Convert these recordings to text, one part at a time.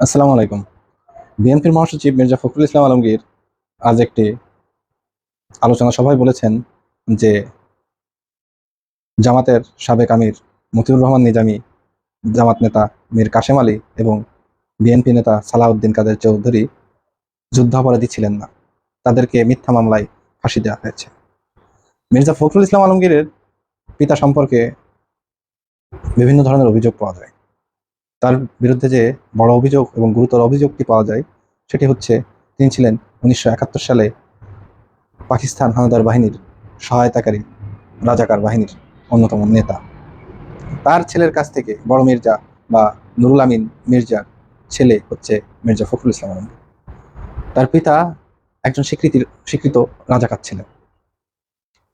আসসালামু আলাইকুম। বিএনপির মহাসচিব মির্জা ফখরুল ইসলাম আলমগীর আজ একটি আলোচনা সভায় বলেছেন যে জামাতের সাবেক আমির মতিউর রহমান নিজামী, জামাত নেতা মীর কাশেম আলী এবং বিএনপি নেতা সালাউদ্দিন কাদের চৌধুরী যুদ্ধাপরাধী ছিলেন না। তাদেরকে মিথ্যা মামলায় ফাঁসি দেওয়া হয়েছে। মির্জা ফখরুল ইসলাম আলমগীরের পিতা সম্পর্কে বিভিন্ন ধরনের অভিযোগ পাওয়া যায়। তার বিরুদ্ধে যে বড় অভিযোগ এবং গুরুতর অভিযোগটি পাওয়া যায়, সেটি হচ্ছে তিনি ছিলেন উনিশশো একাত্তর সালে পাকিস্তান হানাদার বাহিনীর সহায়তাকারী রাজাকার বাহিনীর অন্যতম নেতা। তার ছেলের কাছ থেকে বড় মির্জা বা নুরুল আমিন মির্জার ছেলে হচ্ছে মির্জা ফখরুল ইসলাম আলমগীর। তার পিতা একজন স্বীকৃতির স্বীকৃত রাজাকার ছিলেন।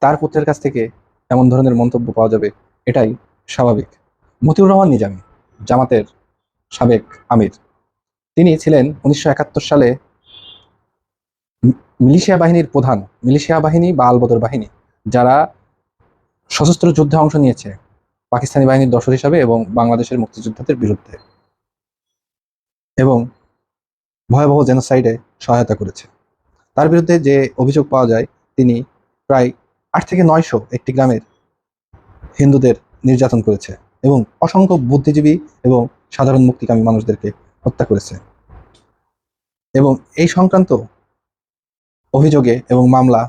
তার পুত্রের কাছ থেকে এমন ধরনের মন্তব্য পাওয়া যাবে, এটাই স্বাভাবিক। মতিউর রহমান নিজামী। জামাতের সাবেক আমির। তিনি ছিলেন উনিশশো একাত্তর সালে মিলিশিয়া বাহিনীর প্রধান, মিলিশিয়া বাহিনী বা আলবদর বাহিনী, যারা সশস্ত্র যুদ্ধে অংশ নিয়েছে, পাকিস্তানি বাহিনীর দর্শক হিসাবে এবং বাংলাদেশের মুক্তিযোদ্ধাদের বিরুদ্ধে। এবং ভয়াবহ জেনোসাইডে সহায়তা করেছে। তার বিরুদ্ধে যে অভিযোগ পাওয়া যায়, তিনি প্রায় আট থেকে নয়শো একটি গ্রামের হিন্দুদের নির্যাতন করেছে। এবং অসংখ্য বুদ্ধিজীবী এবং সাধারণ মুক্তিকামী মানুষদেরকে হত্যা করেছে। এবং এই সংক্রান্ত অভিযোগে এবং মামলা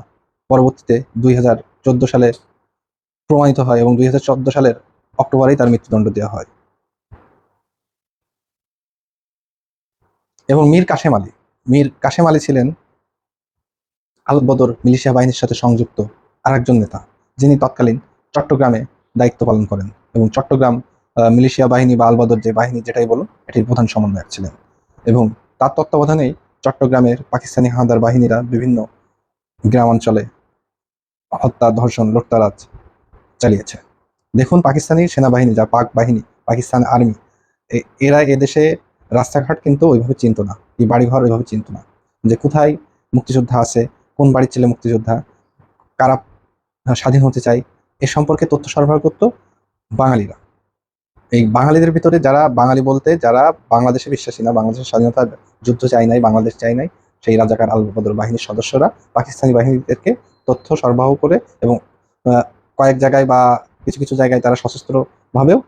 পরবর্তীতে দুই হাজার চোদ্দ সালে প্রমাণিত হয় এবং দুই হাজার চোদ্দ সালের অক্টোবরেই তার মৃত্যুদণ্ড দেওয়া হয়। এবং মীর কাশেম আলী, মীর কাশেম আলী ছিলেন আলবদর মিলিশিয়া বাহিনীর সাথে সংযুক্ত আরেকজন নেতা, যিনি তৎকালীন চট্টগ্রামে দায়িত্ব পালন করেন। এবং চট্টগ্রাম মিলিশিয়া বাহিনী বা আলবদর যে বাহিনী যেটাই বলুন, এটির প্রধান সমন্বয়ক ছিলেন। এবং তার তত্ত্বাবধানেই চট্টগ্রামের পাকিস্তানি হানাদার বাহিনীরা বিভিন্ন গ্রামাঞ্চলে হত্যা, ধর্ষণ, লুটতারাজ চালিয়েছে। দেখুন পাকিস্তানি সেনাবাহিনী, যা পাক বাহিনী, পাকিস্তান আর্মি এরা এদেশে রাস্তাঘাট কিন্তু ওইভাবে চিনতো না, এই বাড়িঘর ওইভাবে চিনতো না। যে কোথায় মুক্তিযোদ্ধা আছে, কোন বাড়ির ছেলে মুক্তিযোদ্ধা, কারা স্বাধীন হতে চায়, এ সম্পর্কে তথ্য সরবরাহ করতো বাঙালিরা। এই বাঙালিদের ভিতরে যারা বাঙালি বলতে, যারা বাংলাদেশে বিশ্বাসী না, বাংলাদেশের স্বাধীনতা যুদ্ধ চাই নাই, বাংলাদেশ চাই নাই, সেই রাজাকার আল বদর বাহিনীর সদস্যরা পাকিস্তানি বাহিনীদেরকে তথ্য সরবরাহ করে এবং কয়েক জায়গায় বা কিছু কিছু জায়গায় তারা সশস্ত্রভাবেও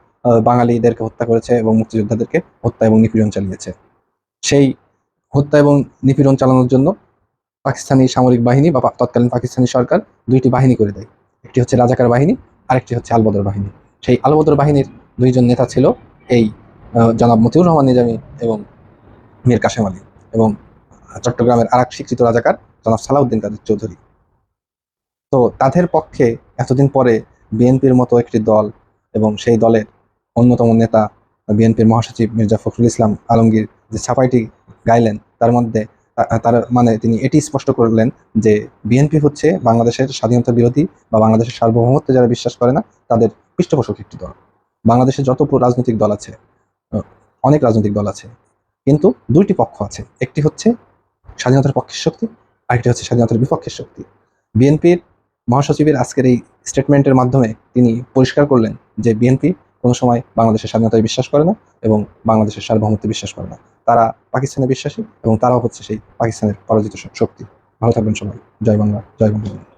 বাঙালিদেরকে হত্যা করেছে এবং মুক্তিযোদ্ধাদেরকে হত্যা এবং নিপীড়ন চালিয়েছে। সেই হত্যা এবং নিপীড়ন চালানোর জন্য পাকিস্তানি সামরিক বাহিনী বা তৎকালীন পাকিস্তানি সরকার দুইটি বাহিনী করে দেয়। একটি হচ্ছে রাজাকার বাহিনী, আরেকটি হচ্ছে আলবদর বাহিনী। সেই আলবদর বাহিনীর দুইজন নেতা ছিল এই জনাব মতিউর রহমান নিজামী এবং মীর কাশেম আলী এবং চট্টগ্রামের আর এক স্বীকৃত রাজাকার জনাব সালাউদ্দিন কাদের চৌধুরী। তো তাদের পক্ষে এতদিন পরে বিএনপির মতো একটি দল এবং সেই দলের অন্যতম নেতা বিএনপির মহাসচিব মির্জা ফখরুল ইসলাম আলমগীর যে ছাপাইটি গাইলেন, তার মধ্যে তার মানে তিনি এটি স্পষ্ট করলেন যে বিএনপি হচ্ছে বাংলাদেশের স্বাধীনতা বিরোধী বা বাংলাদেশের সার্বভৌমত্বে যারা বিশ্বাস করে না, তাদের পৃষ্ঠপোষক একটি দল। বাংলাদেশে যত রাজনৈতিক দল আছে অনেক রাজনৈতিক দল আছে, কিন্তু দুইটি পক্ষ আছে। একটি হচ্ছে স্বাধীনতার পক্ষের শক্তি আরেকটি হচ্ছে স্বাধীনতার বিপক্ষের শক্তি। বিএনপির মহাসচিবের আজকের এই স্টেটমেন্টের মাধ্যমে তিনি পরিষ্কার করলেন যে বিএনপি কোনো সময় বাংলাদেশের স্বাধীনতায় বিশ্বাস করে না এবং বাংলাদেশের সার্বভৌমত্বে বিশ্বাস করে না। তারা পাকিস্তানে বিশ্বাসী এবং তারাও হচ্ছে সেই পাকিস্তানের পরাজিত শক্তি। ভালো থাকবেন সবাই। জয় বাংলা, জয় বঙ্গবন্ধু।